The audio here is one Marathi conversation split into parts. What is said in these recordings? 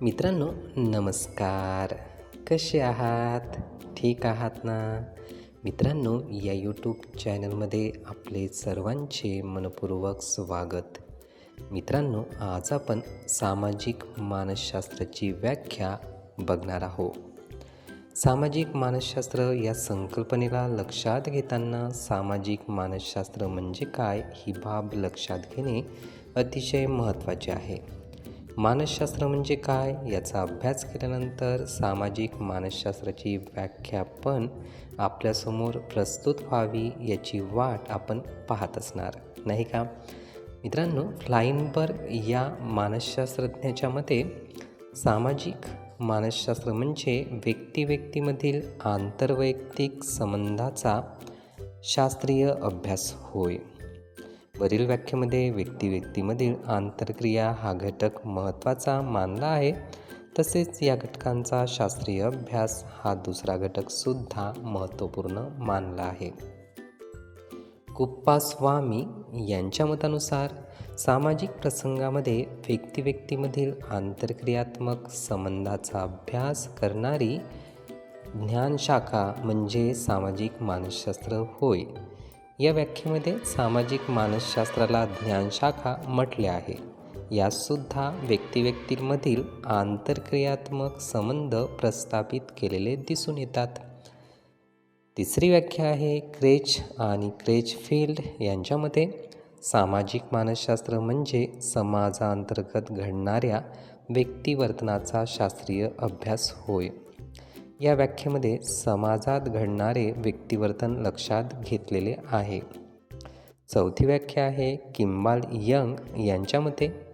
मित्रांनो नमस्कार. कसे आहात? ठीक आहात ना? मित्रांनो या यूट्यूब चॅनलमध्ये आपले सर्वांचे मनपूर्वक स्वागत. मित्रांनो आज आपण सामाजिक मानसशास्त्राची व्याख्या बघणार आहोत. सामाजिक मानसशास्त्र या संकल्पनेला लक्षात घेताना सामाजिक मानसशास्त्र म्हणजे काय? ही बाब लक्षात घेणे अतिशय महत्त्वाचे आहे. मानसशास्त्र म्हणजे काय याचा अभ्यास केल्यानंतर सामाजिक मानसशास्त्राची व्याख्या पण आपल्यासमोर प्रस्तुत व्हावी याची वाट आपण पाहत असणार नाही का? मित्रांनो फ्लाइनबर्ग या मानसशास्त्रज्ञाच्या मते सामाजिक मानसशास्त्र म्हणजे व्यक्तिव्यक्तीमधील आंतरवैयक्तिक संबंधाचा शास्त्रीय अभ्यास होय. वरील व्याख्येमध्ये व्यक्तिव्यक्तीमधील आंतरक्रिया हा घटक महत्त्वाचा मानला आहे. तसेच या घटकांचा शास्त्रीय अभ्यास हा दुसरा घटकसुद्धा महत्त्वपूर्ण मानला आहे. कुप्पास्वामी यांच्या मतानुसार सामाजिक प्रसंगामध्ये व्यक्तिव्यक्तीमधील आंतरक्रियात्मक संबंधाचा अभ्यास करणारी ज्ञानशाखा म्हणजे सामाजिक मानसशास्त्र होय. या व्याख्येमध्ये सामाजिक मानसशास्त्राला ज्ञानशाखा म्हटले आहे. यातसुद्धा व्यक्तिव्यक्तींमधील आंतरक्रियात्मक संबंध प्रस्थापित केलेले दिसून येतात. तिसरी व्याख्या आहे क्रेच आणि क्रेच फील्ड यांच्यामध्ये सामाजिक मानसशास्त्र म्हणजे समाजांतर्गत घडणाऱ्या व्यक्तिवर्तनाचा शास्त्रीय अभ्यास होय. या व्याख्येमध्ये समाजात घडणारे व्यक्तिवर्तन लक्षात घेतलेले आहे. चौथी व्याख्या आहे किंबाल यंग यांच्या मते.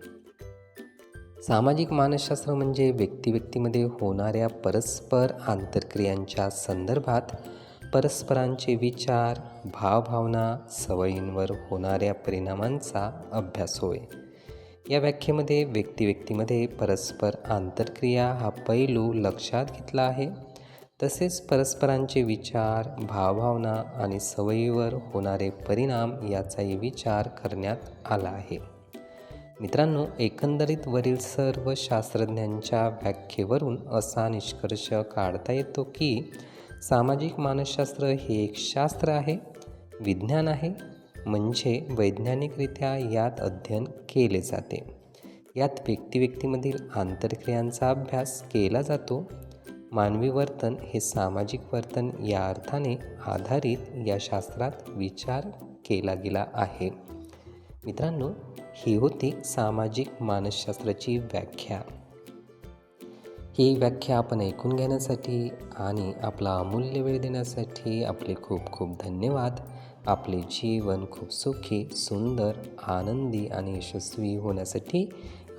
सामाजिक मानसशास्त्र म्हणजे व्यक्तिव्यक्तीमध्ये होणाऱ्या परस्पर आंतरक्रियांच्या संदर्भात परस्परांचे विचार भावभावना सवयींवर होणाऱ्या परिणामांचा अभ्यास होय. या व्याख्येमध्ये व्यक्तिव्यक्तीमध्ये परस्पर आंतरक्रिया हा पैलू लक्षात घेतला आहे. तसेच परस्परांचे विचार भावभावना आणि सवयीवर होणारे परिणाम याचाही विचार करण्यात आला आहे. मित्रांनो एकंदरीत वरील सर्व शास्त्रज्ञांच्या व्याख्येवरून असा निष्कर्ष काढता येतो की सामाजिक मानसशास्त्र हे एक शास्त्र आहे विज्ञान आहे म्हणजे वैज्ञानिकरित्या यात अध्ययन केले जाते. यात व्यक्तिव्यक्तीमधील आंतरक्रियांचा अभ्यास केला जातो मानवी वर्तन हे सामाजिक वर्तन या अर्थाने आधारित या शास्त्रात विचार केला गेला आहे. मित्रांनो ही होती सामाजिक मानसशास्त्राची व्याख्या. ही व्याख्या आपण ऐकून घेण्यासाठी आणि आपला अमूल्य वेळ देण्यासाठी आपले खूप खूप धन्यवाद. आपले जीवन खूप सुखी सुंदर आनंदी आणि यशस्वी होण्यासाठी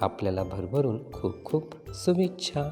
आपल्याला भरभरून खूप खूप शुभेच्छा.